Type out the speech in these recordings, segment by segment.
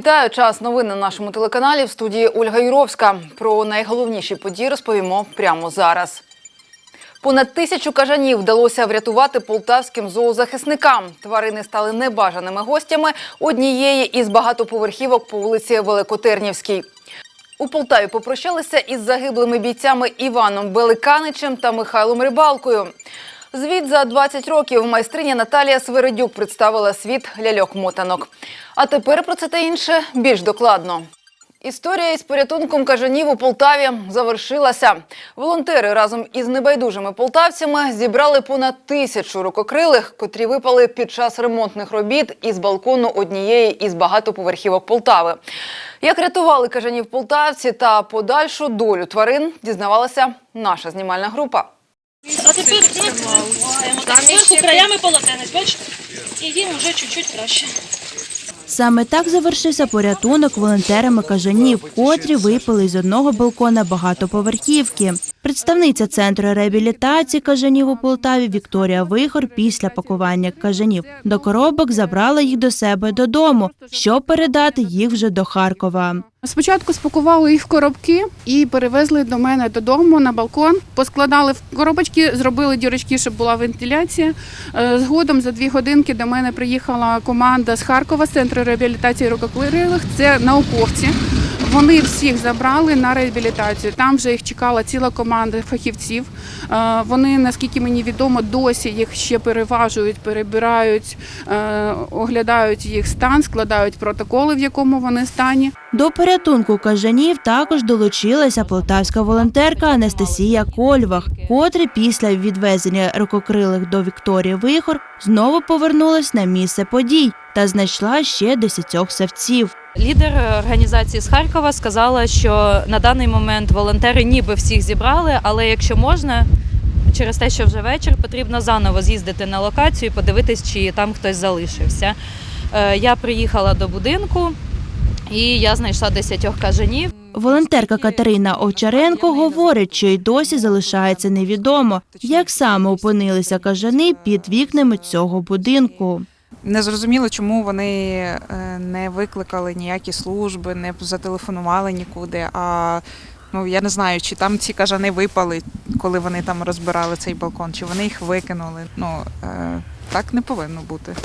Вітаю час новин на нашому телеканалі в студії Ольга Юровська. Про найголовніші події розповімо прямо зараз. Понад тисячу кажанів вдалося врятувати полтавським зоозахисникам. Тварини стали небажаними гостями однієї із багатоповерхівок по вулиці Великотернівській. У Полтаві попрощалися із загиблими бійцями Іваном Беликаничем та Михайлом Рибалкою. Звіт за 20 років майстриня Наталія Свередюк представила світ ляльок-мотанок. А тепер про це та інше більш докладно. Історія із порятунком кажанів у Полтаві завершилася. Волонтери разом із небайдужими полтавцями зібрали понад тисячу рукокрилих, котрі випали під час ремонтних робіт із балкону однієї із багатоповерхівок Полтави. Як рятували кажанів полтавці та подальшу долю тварин, дізнавалася наша знімальна група. Тепер зверху краями полотенець, бачите? І їм вже чуть-чуть краще. Саме так завершився порятунок волонтерами кажанів, котрі випали з одного балкона багатоповерхівки. Представниця центру реабілітації кажанів у Полтаві Вікторія Вихор після пакування кажанів до коробок забрала їх до себе додому, щоб передати їх вже до Харкова. Спочатку спакували їх в коробки і перевезли до мене додому на балкон. Поскладали в коробочки, зробили дірочки, щоб була вентиляція. Е, Згодом за дві годинки до мене приїхала команда з Харкова з центру реабілітації рукоклирилих. Це науковці. Вони всіх забрали на реабілітацію. Там вже їх чекала ціла команда фахівців. Е, Вони, наскільки мені відомо, досі їх ще переважують, перебирають, е, оглядають їх стан, складають протоколи, в якому вони стані. До порятунку кажанів також долучилася полтавська волонтерка Анастасія Кольвах, котра після відвезення рукокрилих до Вікторії Вихор знову повернулась на місце подій та знайшла ще десятьох савців. Лідер організації з Харкова сказала, що на даний момент волонтери ніби всіх зібрали, але якщо можна, через те, що вже вечір, потрібно заново з'їздити на локацію і подивитись, чи там хтось залишився. Е, Я приїхала до будинку і я знайшла десятьох кажанів. Волонтерка Катерина Овчаренко говорить, що й досі залишається невідомо, як саме опинилися кажани під вікнами цього будинку. Не зрозуміло, чому вони е, не викликали ніякі служби, не зателефонували нікуди. А ну я не знаю, чи там ці кажани випали, коли вони там розбирали цей балкон, чи вони їх викинули. Ну е, так не повинно бути.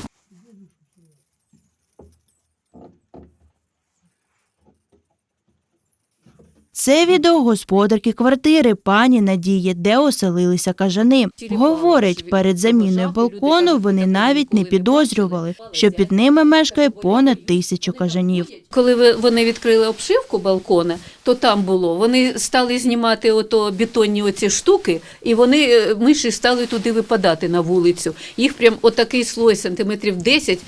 Це відео господарки квартири пані Надії, де оселилися кажани. Говорить, перед заміною балкону вони навіть не підозрювали, що під ними мешкає понад тисячу кажанів. Коли вони відкрили обшивку балкона, то там було. Вони стали знімати ото бетонні оці штуки, і вони е, миші стали туди випадати на вулицю. Їх прям отакий слой сантиметрів 10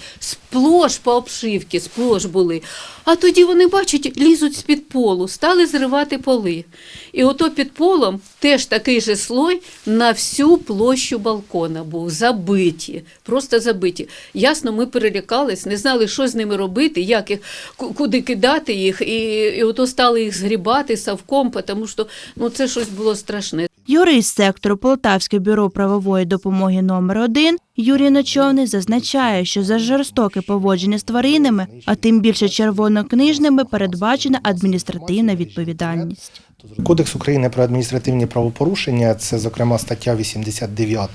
сплош по обшивці, сплош були. А тоді вони бачать, лізуть з під полу, стали зривати поли. І ото під полом теж такий же слой на всю площу балкона був, забиті, просто забиті. Ясно, ми перелякались, не знали, що з ними робити, як їх, куди кидати їх, і, і ото стали їх згрібати совком, тому що ну, це щось було страшне. Юрист сектору Полтавське бюро правової допомоги номер 1 Юрій Ночовний зазначає, що за жорстоке поводження з тваринами, а тим більше червонокнижними, передбачена адміністративна відповідальність. Кодекс України про адміністративні правопорушення це, зокрема, стаття 89.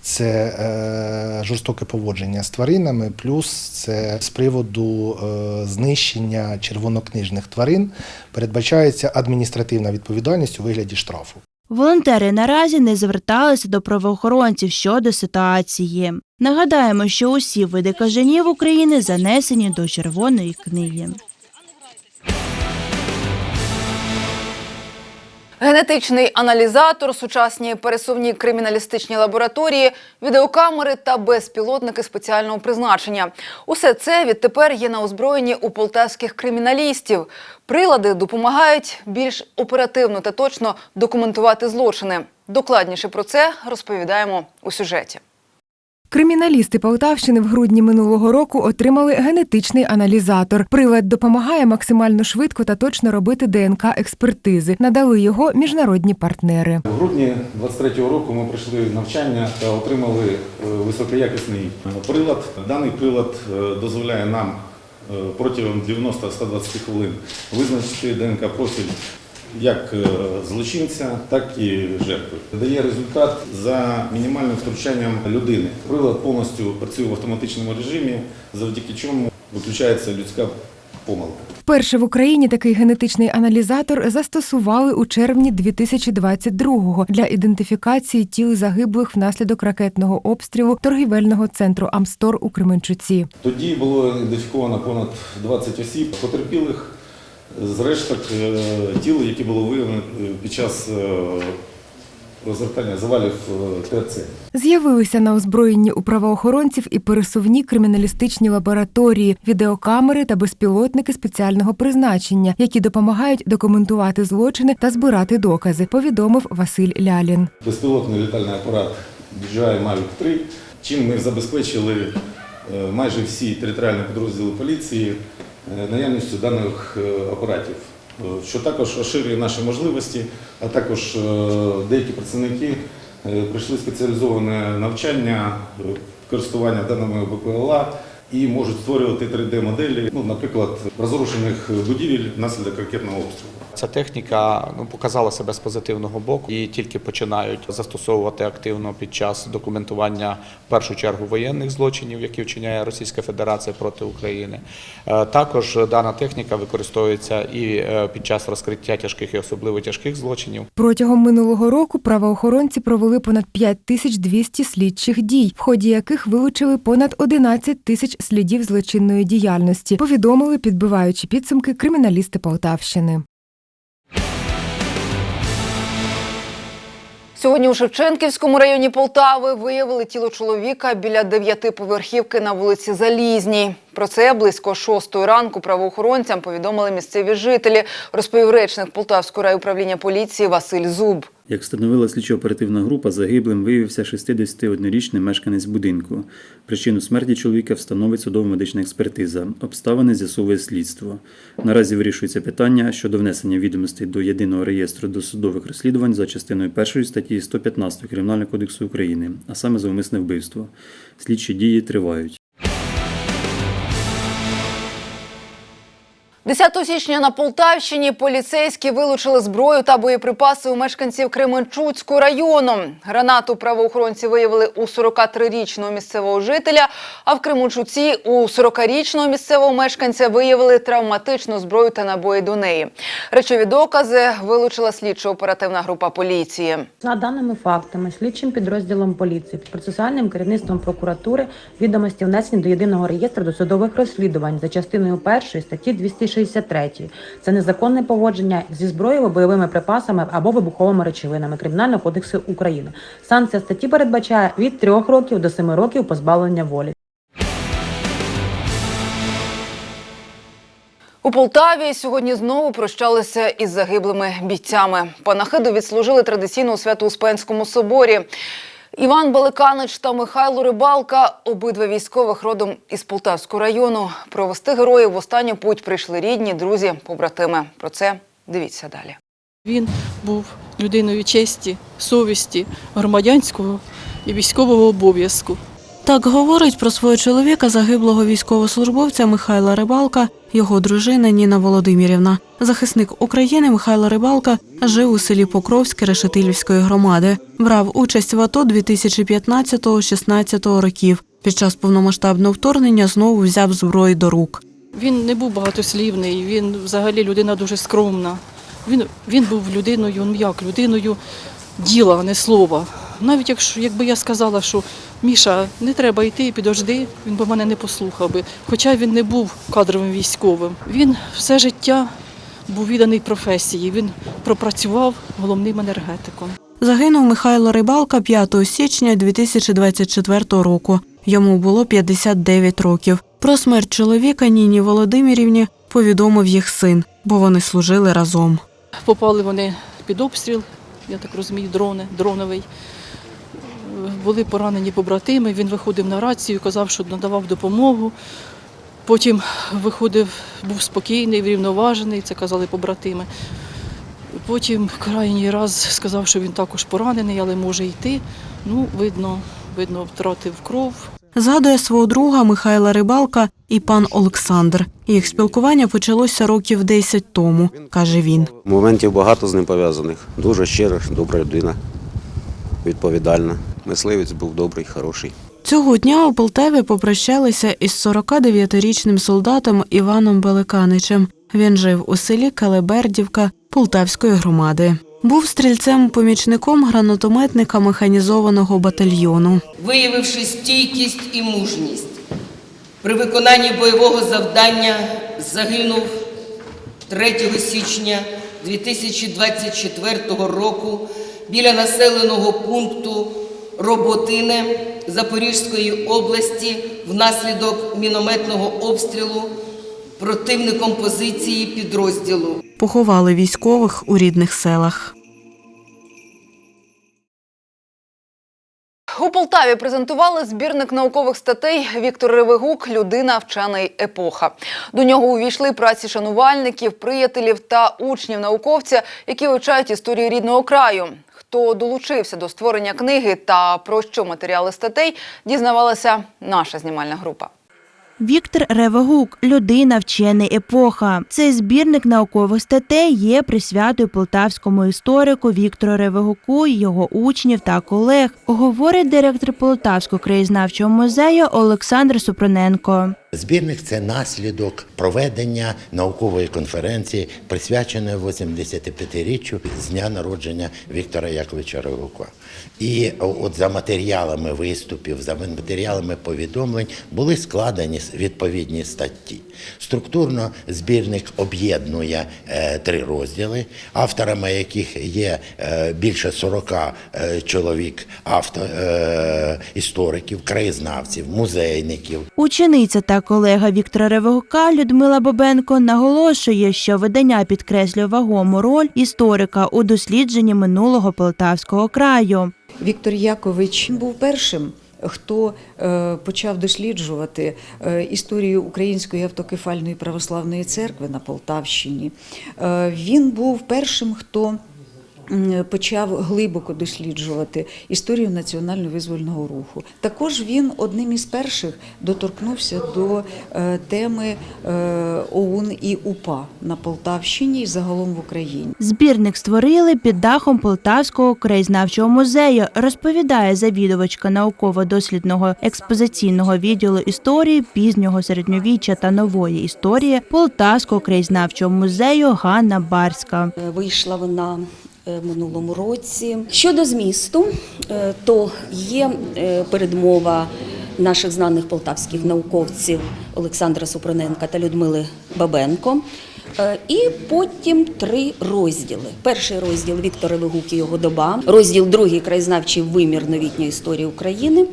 Це е, жорстоке поводження з тваринами, плюс це з приводу е, знищення червонокнижних тварин передбачається адміністративна відповідальність у вигляді штрафу. Волонтери наразі не зверталися до правоохоронців щодо ситуації. Нагадаємо, що усі види кажанів України занесені до червоної книги. Генетичний аналізатор, сучасні пересувні криміналістичні лабораторії, відеокамери та безпілотники спеціального призначення. Усе це відтепер є на озброєнні у полтавських криміналістів. Прилади допомагають більш оперативно та точно документувати злочини. Докладніше про це розповідаємо у сюжеті. Криміналісти Полтавщини в грудні минулого року отримали генетичний аналізатор. Прилад допомагає максимально швидко та точно робити ДНК-експертизи. Надали його міжнародні партнери. В грудні 23-го року ми пройшли навчання та отримали е, високоякісний прилад. Даний прилад е, дозволяє нам е, протягом 90-120 хвилин визначити ДНК профіль як е, злочинця, так і жертви. Дає результат за мінімальним втручанням людини. Прилад повністю працює в автоматичному режимі, завдяки чому виключається людська помилка. Вперше в Україні такий генетичний аналізатор застосували у червні 2022-го для ідентифікації тіл загиблих внаслідок ракетного обстрілу торгівельного центру Амстор у Кременчуці. Тоді було ідентифіковано понад 20 осіб потерпілих з решток е, тіл, які було виявлено під час е, розгортання завалів е, ТРЦ. З'явилися на озброєнні у правоохоронців і пересувні криміналістичні лабораторії, відеокамери та безпілотники спеціального призначення, які допомагають документувати злочини та збирати докази. Повідомив Василь Лялін. Безпілотний літальний апарат DJI Mavic 3, чим ми забезпечили майже всі територіальні підрозділи поліції наявністю даних е, апаратів, е, що також розширює наші можливості, а також е, деякі працівники прийшли спеціалізоване навчання, е, користування даними БПЛА і можуть створювати 3D-моделі, ну, наприклад, розрушених будівель внаслідок ракетного обстрілу. Ця техніка ну, показала себе з позитивного боку і тільки починають застосовувати активно під час документування в першу чергу воєнних злочинів, які вчиняє Російська Федерація проти України. Е, Також дана техніка використовується і е, під час розкриття тяжких і особливо тяжких злочинів. Протягом минулого року правоохоронці провели понад 5200 слідчих дій, в ході яких вилучили понад 11 тисяч слідів злочинної діяльності. Повідомили, підбиваючи підсумки криміналісти Полтавщини. Сьогодні у Шевченківському районі Полтави виявили тіло чоловіка біля дев'ятиповерхівки на вулиці Залізній. Про це близько шостої ранку правоохоронцям повідомили місцеві жителі, розповів речник Полтавського райуправління поліції Василь Зуб. Як встановила слідчо-оперативна група, загиблим виявився 61-річний мешканець будинку. Причину смерті чоловіка встановить судово-медична експертиза. Обставини з'ясовує слідство. Наразі вирішується питання щодо внесення відомостей до єдиного реєстру досудових розслідувань за частиною 1 статті 115 Кримінального кодексу України, а саме за умисне вбивство. Слідчі дії тривають. 10 січня на Полтавщині поліцейські вилучили зброю та боєприпаси у мешканців Кременчуцького району. Гранату правоохоронці виявили у 43-річного місцевого жителя, а в Кременчуці у 40-річного місцевого мешканця виявили травматичну зброю та набої до неї. Речові докази вилучила слідчо-оперативна група поліції. За даними фактами, слідчим підрозділом поліції під процесуальним керівництвом прокуратури відомості внесені до єдиного реєстру досудових розслідувань за частиною першої статті 263. Це незаконне поводження зі зброєю, бойовими припасами або вибуховими речовинами Кримінального кодексу України. Санкція статті передбачає від 3 років до 7 років позбавлення волі. У Полтаві сьогодні знову прощалися із загиблими бійцями. Панахиду відслужили традиційно у Свято-Успенському соборі. Іван Баликанич та Михайло Рибалка, обидва військових родом із Полтавського району. Провести героїв в останню путь прийшли рідні, друзі, побратими. Про це дивіться далі. Він був людиною честі, совісті, громадянського і військового обов'язку. Так говорить про свого чоловіка, загиблого військовослужбовця Михайла Рибалка, його дружина Ніна Володимирівна. Захисник України Михайло Рибалка жив у селі Покровське Решетилівської громади. Брав участь в АТО 2015-16 років. Під час повномасштабного вторгнення знову взяв зброю до рук. Він не був багатослівний, він взагалі людина дуже скромна. Він, він був людиною, ну як, людиною діла, а не слова. Навіть якщо, якби я сказала, що Міша, не треба йти, підожди, він би мене не послухав би. Хоча він не був кадровим військовим. Він все життя був відданий професії. Він пропрацював головним енергетиком. Загинув Михайло Рибалка 5 січня 2024 року. Йому було 59 років. Про смерть чоловіка Ніні Володимирівні повідомив їх син, бо вони служили разом. Попали вони під обстріл, я так розумію, дрони, дроновий. Були поранені побратими, він виходив на рацію, казав, що надавав допомогу. Потім виходив, був спокійний, врівноважений, це казали побратими. Потім крайній раз сказав, що він також поранений, але може йти. Ну, видно, видно, втратив кров. Згадує свого друга Михайла Рибалка і пан Олександр. Їх спілкування почалося років 10 тому, каже він. Моментів багато з ним пов'язаних. Дуже щира, добра людина, відповідальна. Мисливець був добрий, хороший. Цього дня у Полтаві попрощалися із 49-річним солдатом Іваном Беликаничем. Він жив у селі Калебердівка Полтавської громади. Був стрільцем-помічником гранатометника механізованого батальйону. виявивши стійкість і мужність. При виконанні бойового завдання загинув 3 січня 2024 року біля населеного пункту Роботине Запорізької області внаслідок мінометного обстрілу противником позиції підрозділу. Поховали військових у рідних селах. У Полтаві презентували збірник наукових статей Віктор Ревигук Людина, вчений епоха. До нього увійшли праці шанувальників, приятелів та учнів науковця, які вивчають історію рідного краю. Хто долучився до створення книги та про що матеріали статей, дізнавалася наша знімальна група. Віктор Ревегук людина вчений епоха. Цей збірник наукових статей є присвятою полтавському історику Віктору Ревегуку, його учнів та колег, говорить директор Полтавського краєзнавчого музею Олександр Супроненко. Збірник це наслідок проведення наукової конференції, присвяченої 85-річчю з дня народження Віктора Яковлевича Ревука. І от за матеріалами виступів, за матеріалами повідомлень були складені відповідні статті. Структурно збірник об'єднує е, три розділи, авторами яких є е, більше 40 е, чоловік, авто, істориків, краєзнавців, музейників. Учениця та колега Віктора Ревегука Людмила Бобенко наголошує, що видання підкреслює вагому роль історика у дослідженні минулого Полтавського краю. Віктор Якович був першим. Хто е, почав досліджувати е, історію Української автокефальної православної церкви на Полтавщині? Е, він був першим, хто почав глибоко досліджувати історію національно-визвольного руху. Також він одним із перших доторкнувся до е, теми е, ОУН і УПА на Полтавщині і загалом в Україні. Збірник створили під дахом Полтавського краєзнавчого музею, розповідає завідувачка науково-дослідного експозиційного відділу історії пізнього середньовіччя та нової історії Полтавського краєзнавчого музею Ганна Барська. Вийшла вона е, минулому році. Щодо змісту, е, то є е, передмова наших знаних полтавських науковців Олександра Супроненка та Людмили Бабенко. Е, І потім три розділи. Перший розділ Віктора Вигук і його доба, розділ другий краєзнавчий вимір новітньої історії України.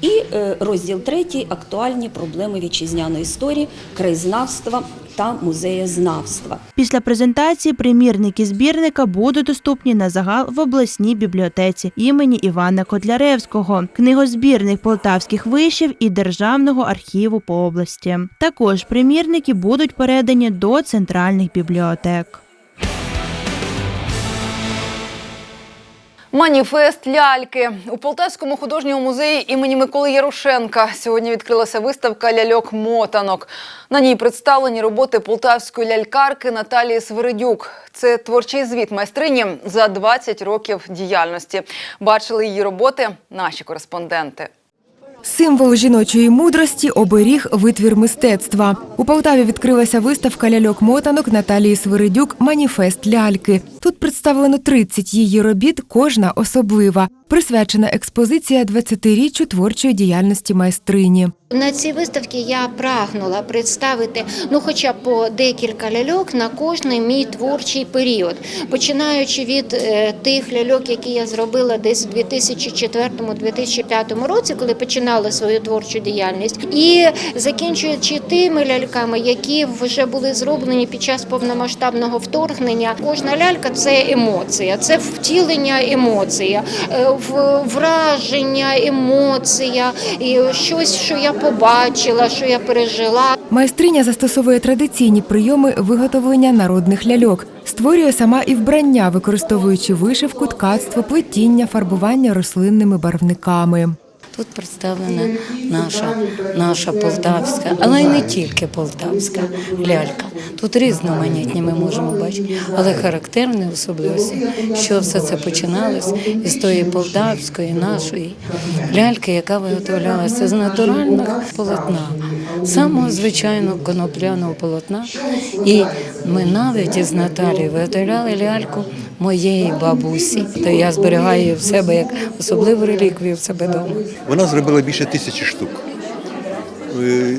І е, розділ третій актуальні проблеми вітчизняної історії, краєзнавства та музеєзнавства. Після презентації примірники збірника будуть доступні на загал в обласній бібліотеці імені Івана Котляревського, книгозбірних полтавських вишів і Державного архіву по області. Також примірники будуть передані до центральних бібліотек. Маніфест ляльки у Полтавському художньому музеї імені Миколи Ярошенка сьогодні відкрилася виставка ляльок мотанок. На ній представлені роботи полтавської лялькарки Наталії Свиридюк. Це творчий звіт майстрині за 20 років діяльності. Бачили її роботи наші кореспонденти. Символ жіночої мудрості оберіг витвір мистецтва. У Полтаві відкрилася виставка ляльок-мотанок Наталії Свиридюк Маніфест ляльки. Тут представлено 30 її робіт, кожна особлива. Присвячена експозиція 20-річчю творчої діяльності майстрині. На цій виставці я прагнула представити ну, хоча б по декілька ляльок на кожний мій творчий період, починаючи від е, тих ляльок, які я зробила десь у 2004-2005 році, коли починала свою творчу діяльність, і закінчуючи тими ляльками, які вже були зроблені під час повномасштабного вторгнення. Кожна лялька це емоція, це втілення емоції, е, враження, емоція, і щось, що я побачила, що я пережила. Майстриня застосовує традиційні прийоми виготовлення народних ляльок. Створює сама і вбрання, використовуючи вишивку, ткацтво, плетіння, фарбування рослинними барвниками. Тут представлена наша, наша полтавська, але й не тільки полтавська лялька. Тут різноманітні ми можемо бачити, але характерні особливості, що все це починалось із тої полтавської нашої ляльки, яка виготовлялася з натуральних полотна, самого звичайного конопляного полотна. І ми навіть із Наталією виготовляли ляльку моєї бабусі. То я зберігаю її в себе як особливу реліквію в себе вдома. Вона зробила більше тисячі штук. Е,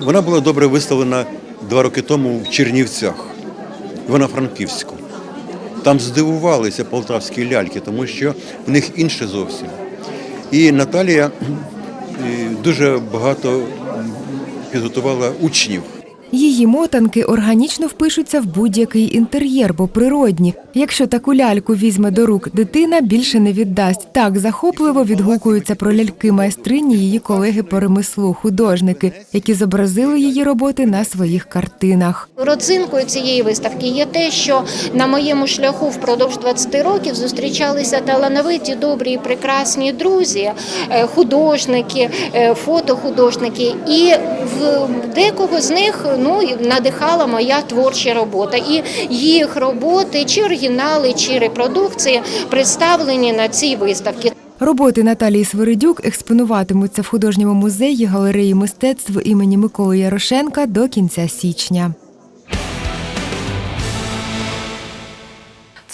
Вона була добре виставлена два роки тому в Чернівцях, Івано-Франківську. Там здивувалися полтавські ляльки, тому що в них інше зовсім. І Наталія е, дуже багато підготувала учнів. Її мотанки органічно впишуться в будь-який інтер'єр, бо природні. Якщо таку ляльку візьме до рук дитина, більше не віддасть. Так захопливо відгукуються про ляльки майстрині її колеги по ремеслу, художники, які зобразили її роботи на своїх картинах. Родзинкою цієї виставки є те, що на моєму шляху впродовж 20 років зустрічалися талановиті, добрі і прекрасні друзі, е, художники, е, фотохудожники, і в декого з них ну надихала моя творча робота. І їх роботи, чи оригінали, чи репродукції представлені на цій виставці. Роботи Наталії Свиридюк експонуватимуться в художньому музеї галереї мистецтв імені Миколи Ярошенка до кінця січня.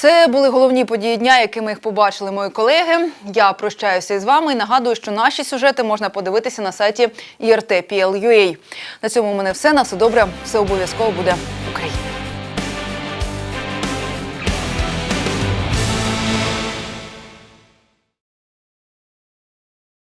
Це були головні події дня, якими їх побачили мої колеги. Я прощаюся із вами і нагадую, що наші сюжети можна подивитися на сайті IRT.PL.UA. На цьому у мене все. На все добре. Все обов'язково буде Україна.